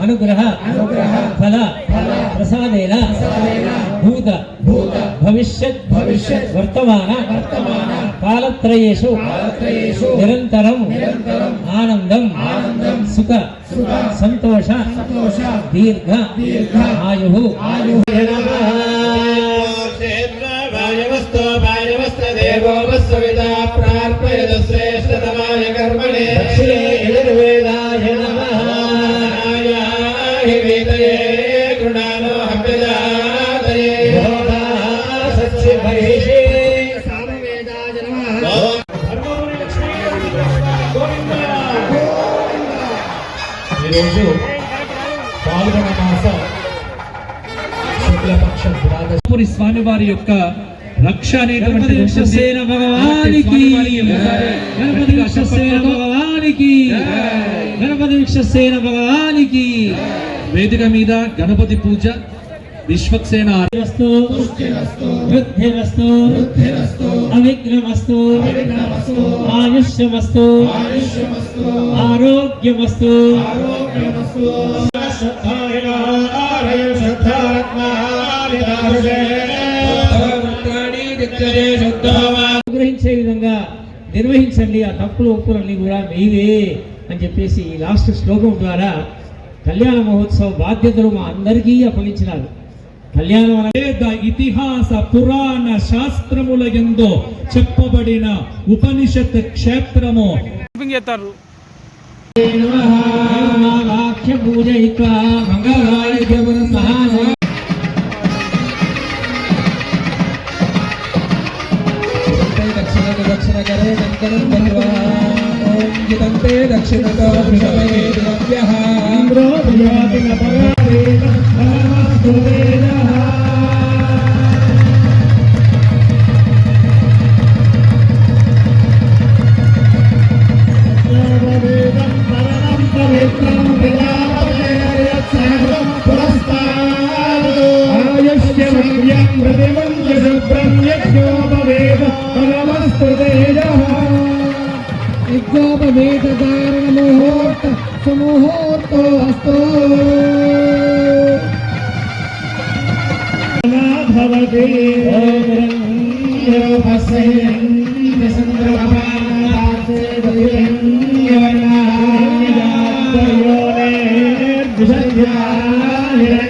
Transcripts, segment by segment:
అనుగ్రహ ఫల ప్రసాదేన భూత భవిష్యత్ భవిష్యత్ వర్తమాన వర్తమాన కాలత్రయేషు కాలత్రయేషు నిరంతరం నిరంతరం ఆనందం ఆనందం సుఖ సుఖ సంతోష సంతోష దీర్ఘ దీర్ఘ ఆయు. ఆయు. ఈరోజు పాల్గొన మాస శుక్లపక్ష ద్వాదశి స్వామివారి యొక్క రక్ష అనేటువంటి గణపతి విశ్వసేన భగవానికి గణపతి విశ్వసేన భగవానికి గణపతి విశ్వసేన భగవానికి వేదిక మీద గణపతి పూజ విశ్వక్సేన అవిఘ్నమస్తు ఆయుష్యమస్తు ఆరోగ్యమస్తు. అనుగ్రహించే విధంగా నిర్వహించండి. ఆ తప్పులు ఒప్పులన్నీ కూడా మీవే అని చెప్పేసి ఈ లాస్ట్ శ్లోకం ద్వారా కళ్యాణ మహోత్సవ బాధ్యతలు మా అందరికీ అప్పగించినారు. కళ్యాణం వేద ఇతిహాస పురాణ శాస్త్రముల ఎందో చెప్పబడిన ఉపనిషత్ క్షేత్రము. వాక్య మంగళాయుధమున సహాయ దక్షిణ దక్షిణ కరే కంకణం బహిర్వా Hasta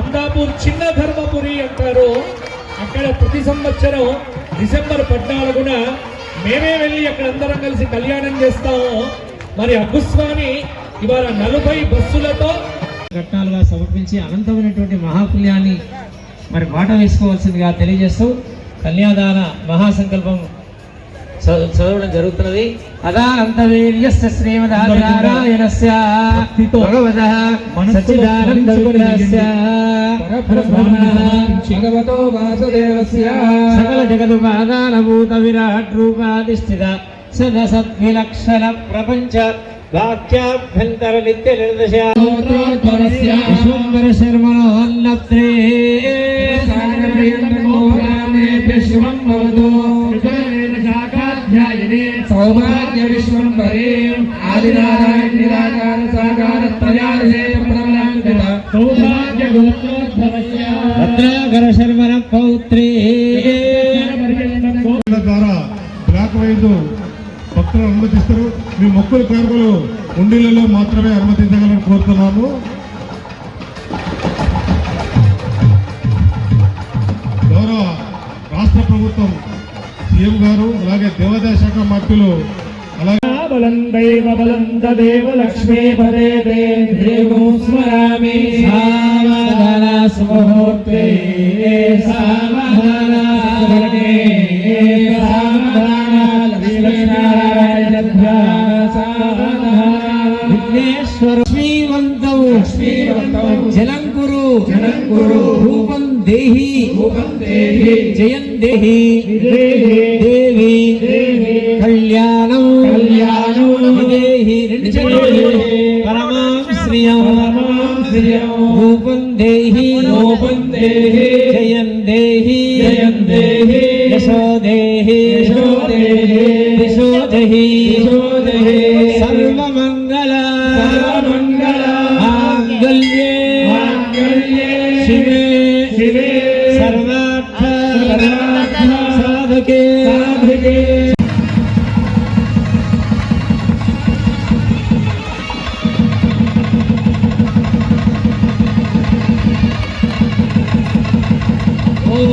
అమ్దాపూర్ చిన్న ధర్మపురి అంటారు. అక్కడ ప్రతి సంవత్సరం డిసెంబర్ పద్నాలుగున మేమే వెళ్ళి అక్కడ అందరం కలిసి కళ్యాణం చేస్తాము. మరి అభుస్వామి ఇవాళ నలభై బస్సులతో ఘట్టాలుగా సమర్పించి అనంతమైనటువంటి మహాపుణ్యాన్ని మరి బాట వేసుకోవాల్సిందిగా తెలియజేస్తూ కన్యాదాన మహాసంకల్పం చదవడం జరుగుతున్నది. అదానంతవీర్యస్య శ్రీమదారాయణస్య భగవతః వాసుదేవస్య. సకల జగదుపాదానభూత విరాట్ రూపాధిష్ఠిత సద సద్విలక్షణ ప్రపంచ వాక్యాభ్యంతర నిత్య నిర్దశ. విశ్వంబర శర్మణోన్నత్రే శివం భవతు. సౌభాగ్య విశ్వంబరే ఆదినారాయణ నిరాకార సాకార త్రయాదే ప్రథమాంకిత సౌభాగ్య భద్రాకర శర్మణ పౌత్రే. వీళ్ళ ద్వారా బ్లాక్ వైజ్ భక్తులను అనుమతిస్తారు. మీ మొక్కుల కానుకలు ఉండిలలో మాత్రమే అనుమతించగలని కోరుతున్నాము. గౌరవ రాష్ట్ర ప్రభుత్వం సీఎం గారు అలాగే దేవాదాయ శాఖ మంత్రులు అలాగే బలం దైవ బలం తదేవ లక్ష్మీ పదే స్మరామి. సావధాన సావధాన విఘ్నేశ్వర శ్రీవంతం శ్రీవంతం జలం కురు. జలం కురు రూపం దేహి. రూపం దేహి జయం దేహి. దేహి దేవి. కళ్యాణం. కళ్యాణం విదేహి. రెండు పరమాం శ్రియం రూపం దేహి. రూపం దేహి జయం దేహి. జయం దేహి దేహి. యశో దేహి. మాంగళ్యే శివే శివే సర్వార్థ సర్వార్థ సాధకే సాధికే ఓం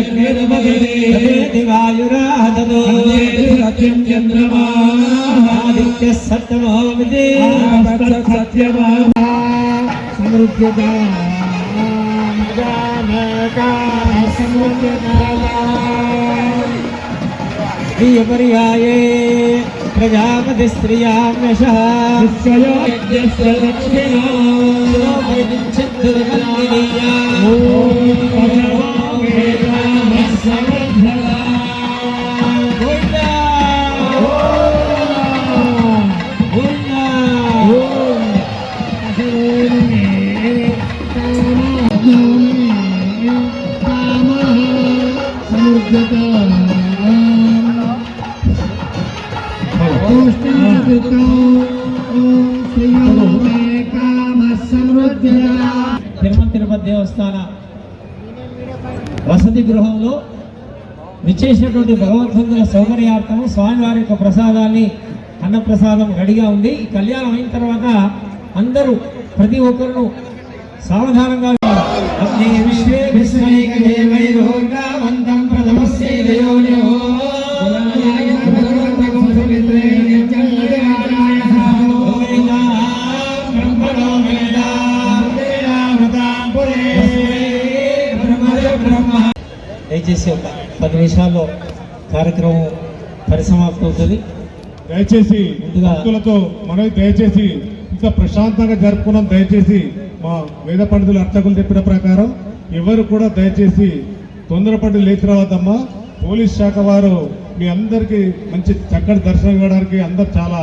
లోకరక్షణ హేతునా ఫలస్య రూప్యాణి సత్యం చంద్రమా సత్యమో సత్యమా ప్రియపర్యాయే ప్రజాపతి స్త్రియామ్యశ యజ్ఞస్య వసతి గృహంలో విచ్చేసినటువంటి భగవంతుల సౌకర్యార్థం స్వామివారి యొక్క ప్రసాదాన్ని అన్నప్రసాదం రెడీగా ఉంది. ఈ కళ్యాణం అయిన తర్వాత అందరూ ప్రతి ఒక్కరు సావధానంగా దయచేసి ఒక పది నిమిషాల్లో కార్యక్రమం పరిసమాప్తం అవుతుంది. దయచేసి భక్తులతో మనవి దయచేసి ఇంకా ప్రశాంతంగా జరుపుకున్నాం. దయచేసి మా వేద పండితులు అర్చకులు చెప్పిన ప్రకారం ఎవరు కూడా దయచేసి తొందరపడి లేచి రావద్దమ్మా. పోలీస్ శాఖ వారు మీ అందరికీ మంచి చక్కటి దర్శనం ఇవ్వడానికి అందరు చాలా